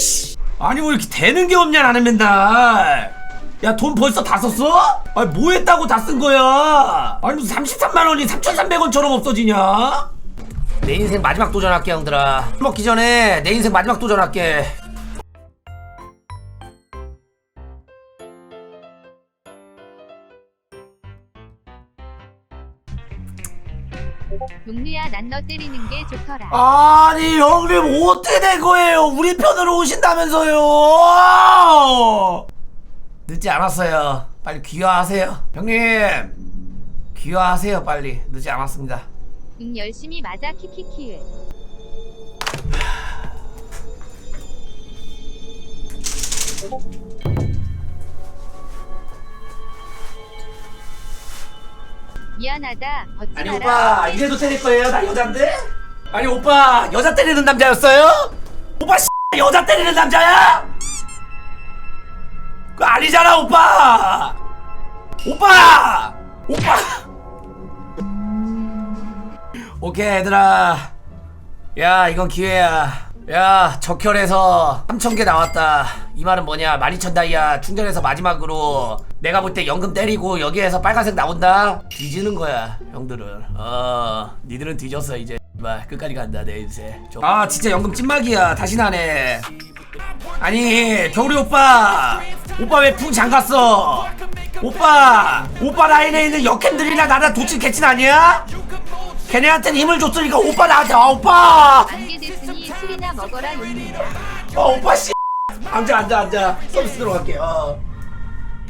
아이씨. 아니 뭐 이렇게 되는 게 없냐 나는 맨날. 야 돈 벌써 다 썼어? 아니 뭐 했다고 다 쓴 거야? 아니 무슨 33만 원이 3,300원처럼 없어지냐? 내 인생 마지막 도전할게 형들아. 술 먹기 전에 내 인생 마지막 도전할게 용리야 난 너 때리는 게 좋더라. 아니 형님 어떻게 된 거예요. 우리 편으로 오신다면서요. 늦지 않았어요. 빨리 귀화하세요. 형님 귀화하세요 빨리. 늦지 않았습니다. 응 열심히 맞아 키키키. 미안하다. 아니 마라. 오빠 이래도 때릴 거예요 나 여잔데? 아니 오빠 여자 때리는 남자였어요? 오빠 씨 여자 때리는 남자야? 그 아니잖아 오빠 오빠 오빠 오케이 얘들아 야 이건 기회야 야 적혈에서 3천개 나왔다. 이 말은 뭐냐? 12,000 다이아 충전해서 마지막으로 내가 볼 때 연금 때리고 여기에서 빨간색 나온다? 뒤지는 거야 형들은. 어 니들은 뒤졌어 이제. 말 끝까지 간다 내 인생. 좀- 아 진짜 연금 찐막이야. 다시 나네. 아니 겨울이 오빠. 오빠 왜붕 장갔어? 오빠 오빠 라인에 있는 역캠들이나 나나 도친 개친 아니야? 걔네한테는 힘을 줬으니까 오빠 나한테 아 오빠! 안개 됐으니 술이나 먹어라 용리. 어 오빠 씨! 앉아 앉아 앉아. 서비스 들어갈게 어.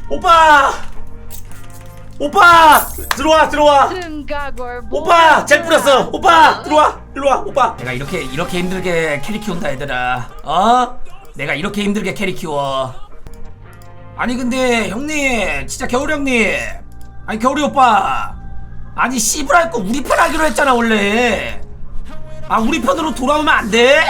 오빠! 오빠! 들어와 들어와. 오빠! 잘 뿌렸어. 오빠! 들어와 일로와 오빠. 내가 이렇게 이렇게 힘들게 캐리 키운다 얘들아. 어? 내가 이렇게 힘들게 캐리 키워. 아니 근데 형님 진짜 겨울이 형님. 아니 겨울이 오빠 아니 씨부랄 거 우리 편 하기로 했잖아 원래 아 우리 편으로 돌아오면 안 돼?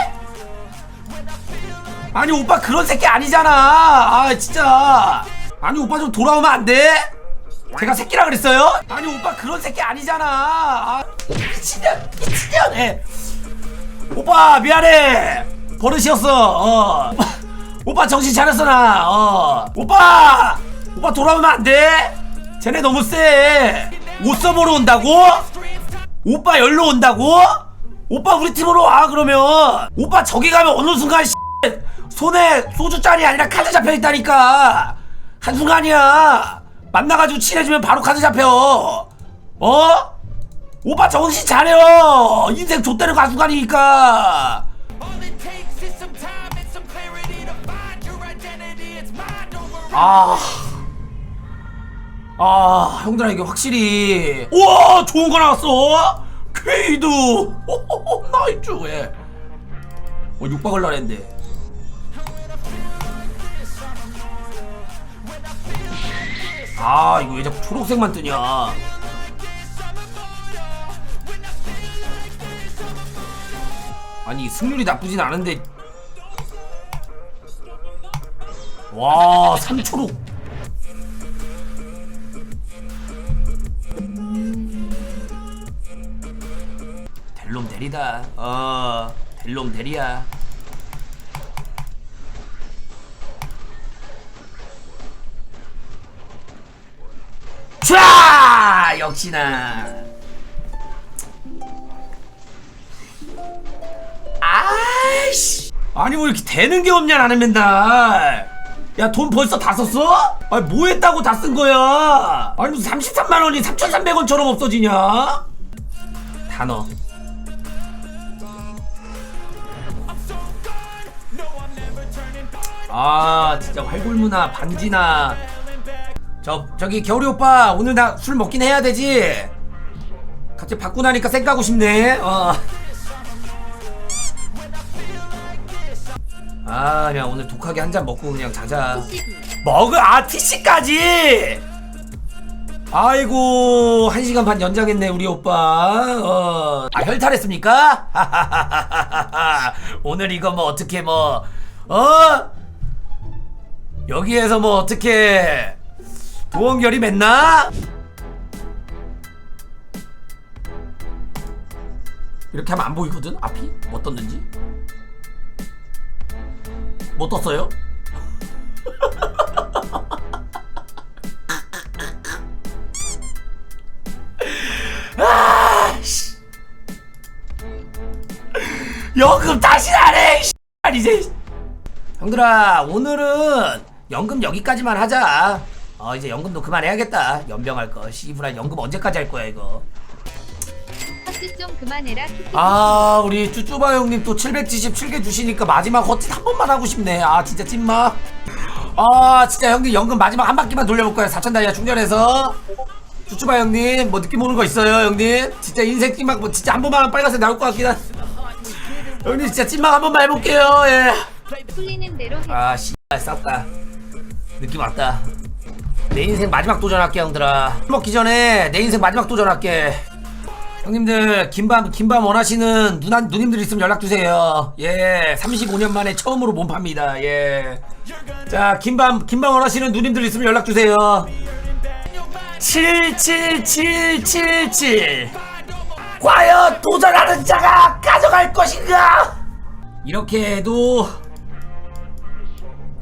아니 오빠 그런 새끼 아니잖아 아 진짜 아니 오빠 좀 돌아오면 안 돼? 제가 새끼라 그랬어요? 아니 오빠 그런 새끼 아니잖아 아, 미친년 미친년 애 오빠 미안해 버릇이었어 어. 오빠, 오빠 정신 차렸어 나 어. 오빠 오빠 돌아오면 안 돼? 쟤네 너무 쎄 옷 써보러 온다고? 오빠 열로 온다고? 오빠 우리 팀으로 와 그러면. 오빠 저기 가면 어느 순간 씨, 손에 소주잔이 아니라 카드 잡혀 있다니까. 한순간이야. 만나가지고 친해지면 바로 카드 잡혀. 어? 오빠 정신 차려. 인생 좆되는 거 한순간이니까. 아... 아 형들아 이게 확실히. 우와 좋은 거 나왔어. 호호호 나이스. 예. 어 육박을 날했는데. 아 이거 왜 자꾸 초록색만 뜨냐. 아니 승률이 나쁘진 않은데. 와 3초록 대리다. 어, 델롬 대리야. 촤! 역시나. 아이씨. 아니 뭐 이렇게 되는 게 없냐 나는 맨날. 야 돈 벌써 다 썼어? 아니 뭐 했다고 다 쓴 거야? 아니 무슨 33만 원이 3,300원처럼 없어지냐? 단어. 아 진짜 활골무나 반지나 저 저기 겨울이 오빠 오늘 나 술 먹긴 해야 되지 갑자기 받고 나니까 쌩 까고 싶네 어. 아 그냥 오늘 독하게 한 잔 먹고 그냥 자자 먹을 아 TC까지 아이고 한 시간 반 연장했네 우리 오빠 어. 아 혈탈했습니까? 오늘 이거 뭐 어떻게 뭐 어? 여기에서 뭐 어떻게 도원결이 맺나? 이렇게 하면 안 보이거든? 앞이? 뭐 떴는지? 뭐 떴어요? 아씨. 연금 다시 안해 이제. 형들아 오늘은 연금 여기까지만 하자. 어 이제 연금도 그만해야겠다. 연병할 거. 씨부라 연금 언제까지 할 거야 이거? 헛짓 좀 그만해라 키키. 아 우리 쭈쭈바 형님 또 777개 주시니까 마지막 헛짓 한 번만 하고 싶네. 아 진짜 찐마. 아 진짜 형님 연금 마지막 한 바퀴만 돌려볼 거야 4천 다이아 충전해서. 쭈쭈바 형님 뭐 느낌 오는 거 있어요 형님? 진짜 인생 찐막 뭐 진짜 한 번만 빨간색 나올 것 같긴 한 형님 진짜 찐막 한 번만 해볼게요 예. 풀리는 대로 해. 아 씨, 쌌다. 느낌 왔다. 내 인생 마지막 도전할게 형들아. 술 먹기 전에 내 인생 마지막 도전할게. 형님들 김밥 김밥 원하시는 누나 누님들 있으면 연락 주세요. 예, 35년 만에 처음으로 몸 팝니다. 예. 자 김밥 김밥 원하시는 누님들 있으면 연락 주세요. 77777 과연 도전하는 자가 가져갈 것인가? 이렇게 해도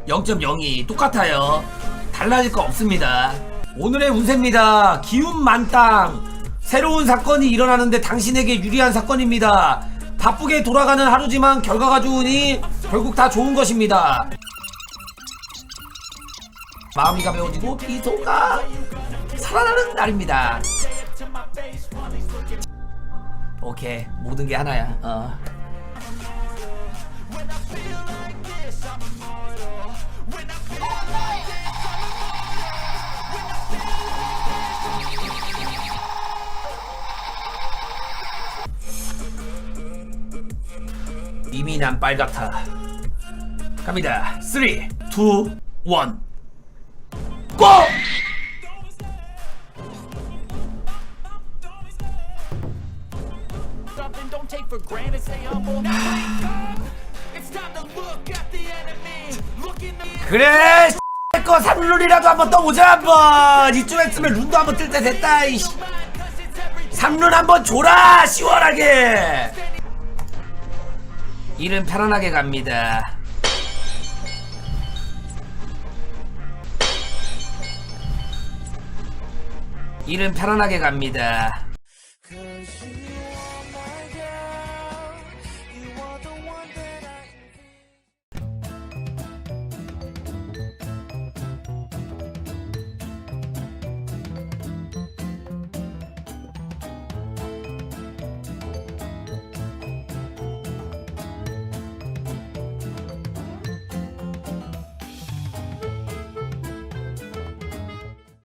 0.02 똑같아요. 달라질 거 없습니다. 오늘의 운세입니다. 기운 만땅. 새로운 사건이 일어나는데 당신에게 유리한 사건입니다. 바쁘게 돌아가는 하루지만 결과가 좋으니 결국 다 좋은 것입니다. 마음이 가벼워지고 미소가 살아나는 날입니다. 오케이 모든 게 하나야. 어. 난 빨갛다. 갑니다. 3, 2, 1. 고! 그래 거 삼룬이라도 한번 떠보자 한번 이쯤 했으면 룬도 한번 뜰 때 됐다 이씨 삼룬 한번 줘라 시원하게 일은 편안하게 갑니다. 일은 편안하게 갑니다